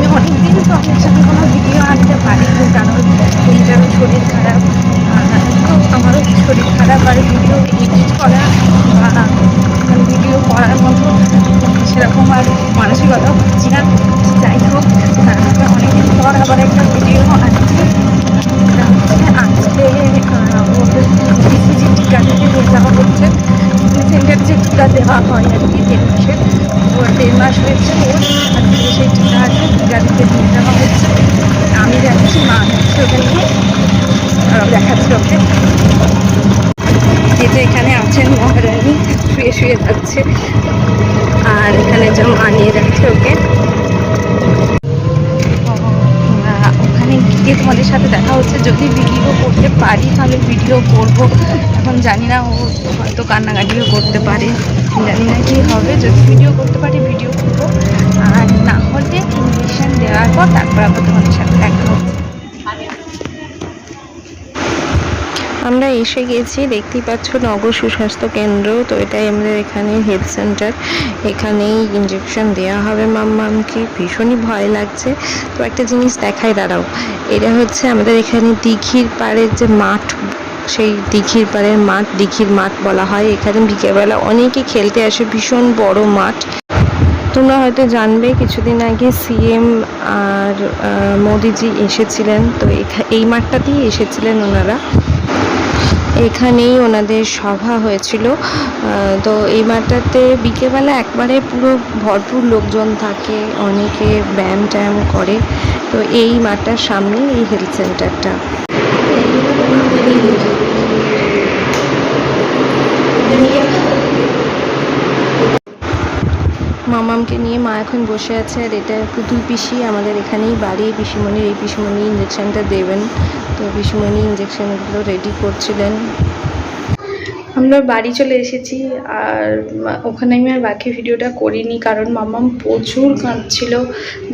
আমি অনেকদিন তো আপনার সাথে কোনো ভিডিও আনতে পারিনি, কারণ নিজেরও শরীর খারাপ তো আমারও শরীর খারাপ আর ভিডিও এডিট করা বা ভিডিও করার মতো সেরকম আর মানসিকতা হচ্ছি না। যাই হোক তারপরে অনেকদিন পর আবার একটা ভিডিও আনছি। আজকে বিসিজি টিকা দিতে নিয়ে যাওয়া হচ্ছে। দেওয়া হয় আর কি দেড় মাসের দেড় মাস হয়েছে ওর আজকে সেই টিকা আছে টিকা দিতে নিয়ে যাওয়া হচ্ছে আমি যাচ্ছি মা যাচ্ছে ওখানে নিয়ে আহ, দেখাচ্ছি ওকে। যেতে এখানে আছেন মহারানী শুয়ে শুয়ে যাচ্ছে আর এখানে যে মা নিয়ে যাচ্ছে ওকে। গিয়ে তোমাদের সাথে দেখা হচ্ছে। যদি ভিডিও করতে পারি, তাহলে ভিডিও করব। এখন জানি না ও হয়তো কান্নাকাটিও করতে পারে। জানি না কি হবে। যদি ভিডিও করতে পারি ভিডিও করব। আর না হলে ইঞ্জেকশান দেওয়ার পর তারপর আবার তোমাদের সাথে দেখা হচ্ছে। আমরা এসে গেছি, দেখতেই পাচ্ছ নগর সুস্বাস্থ্য কেন্দ্র, তো এটাই আমাদের এখানে হেলথ সেন্টার এখানেই ইঞ্জেকশন দেওয়া হবে মাম্মামকে, ভীষণই ভয় লাগছে। তো একটা জিনিস দেখাই, দাঁড়াও। এটা হচ্ছে আমাদের এখানে দিঘির পাড়ের যে মাঠ, সেই দিঘির পাড়ের মাঠ, দিঘির মাঠ বলা হয়। এখানে বিকেলবেলা অনেকে খেলতে আসে, ভীষণ বড় মাঠ। তোমরা হয়তো জানবে, কিছুদিন আগে সিএম আর মোদিজি এসেছিলেন। তো এই মাঠটাতেই এসেছিলেন ওনারা। এখানেই ওনাদের সভা হয়েছিল। তো এই মাঠটাতে বিকেলবেলা একবারে পুরো ভরপুর লোকজন থাকে, অনেকে ব্যায়াম ট্যায়াম করে। তো এই মাঠটার সামনে এই হেলথ সেন্টারটা। মামামকে নিয়ে মা এখন বসে আছে আর এটা পুতুল পিসি, আমাদের এখানেই বাড়ি। পিসিমণির এই পিসিমণি ইঞ্জেকশানটা দেবেন। তো পিসিমণি ইঞ্জেকশানগুলো রেডি করছিলেন। আমরা বাড়ি চলে এসেছি আর ওখানে আমি আর বাকি ভিডিওটা করিনি, কারণ মামাম প্রচুর কাঁদছিল।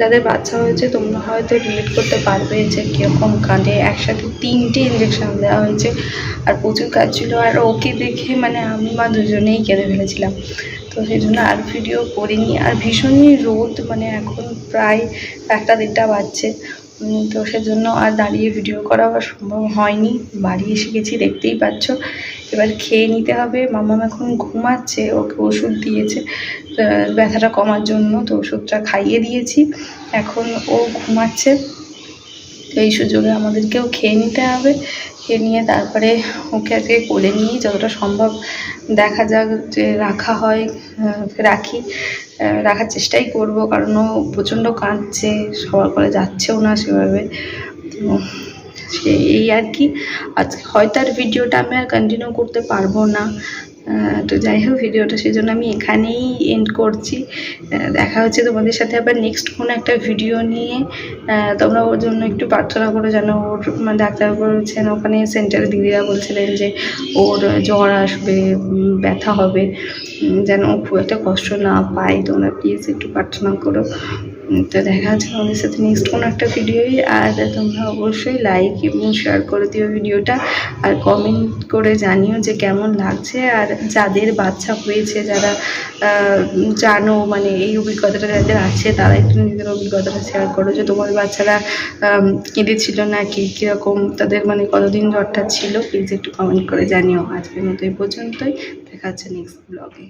যাদের বাচ্চা হয়েছে, তোমরা হয়তো রিলেট করতে পারবে যে কীরকম কাঁদে। একসাথে তিনটে ইঞ্জেকশন দেওয়া হয়েছে আর প্রচুর কাঁদছিল। আর ওকে দেখে মানে আমি, মা দুজনেই কেঁদে ফেলেছিলাম। তো সেই জন্য আর ভিডিও করিনি। আর ভীষণই রোদ মানে এখন প্রায় একটা দেড়টা বাজছে। তো সেজন্য আর দাঁড়িয়ে ভিডিও করা সম্ভব হয়নি। বাড়ি এসে গেছি, দেখতেই পাচ্ছ। এবার খেয়ে নিতে হবে। মামাম এখন ঘুমাচ্ছে, ওকে ওষুধ দিয়েছে। ব্যথাটা কমার জন্য তো ওষুধটা খাইয়ে দিয়েছি। এখন ও ঘুমাচ্ছে। তো এই সুযোগে আমাদেরকেও খেয়ে নিতে হবে। খেয়ে নিয়ে তারপরে ওকে আজকে কোলে নিয়ে যতটা সম্ভব দেখা যাক যে রাখা হয় রাখি। রাখার চেষ্টাই করব, কারণ ও প্রচণ্ড কাঁদছে, সবার করে যাচ্ছেও না সেভাবে। তো সে এই আর কি। আজকে হয়তো আর ভিডিওটা আমি আর কন্টিনিউ করতে পারব না। তো যাই হোক, ভিডিওটা সেই জন্য আমি এখানেই এন্ড করছি। দেখা হচ্ছে তোমাদের সাথে আবার নেক্সট কোনো একটা ভিডিও নিয়ে। তোমরা ওর জন্য একটু প্রার্থনা করো যেন ওর মানে ডাক্তার বলছেন, ওখানে সেন্টারে দিদিরা বলছিলেন যে ওর জ্বর আসবে ব্যথা হবে। যেন ও খুব একটা কষ্ট না পায়। তোমরা প্লিজ একটু প্রার্থনা করো। তো দেখা হচ্ছে আমাদের সাথে নেক্সট কোনো একটা ভিডিওই আর তোমরা অবশ্যই লাইক এবং শেয়ার করে দিও ভিডিওটা আর কমেন্ট করে জানিও যে কেমন লাগছে আর যাদের বাচ্চা হয়েছে যারা জানো মানে এই অভিজ্ঞতাটা যাদের আছে তারা একটু নিজেদের অভিজ্ঞতাটা শেয়ার করো যে তোমার বাচ্চারা আম, না কি কীরকম তাদের মানে কতদিন জ্বরটা ছিল প্লিজ একটু কমেন্ট করে জানিও। আজকের মতো এই পর্যন্তই দেখা হচ্ছে নেক্সট ব্লগে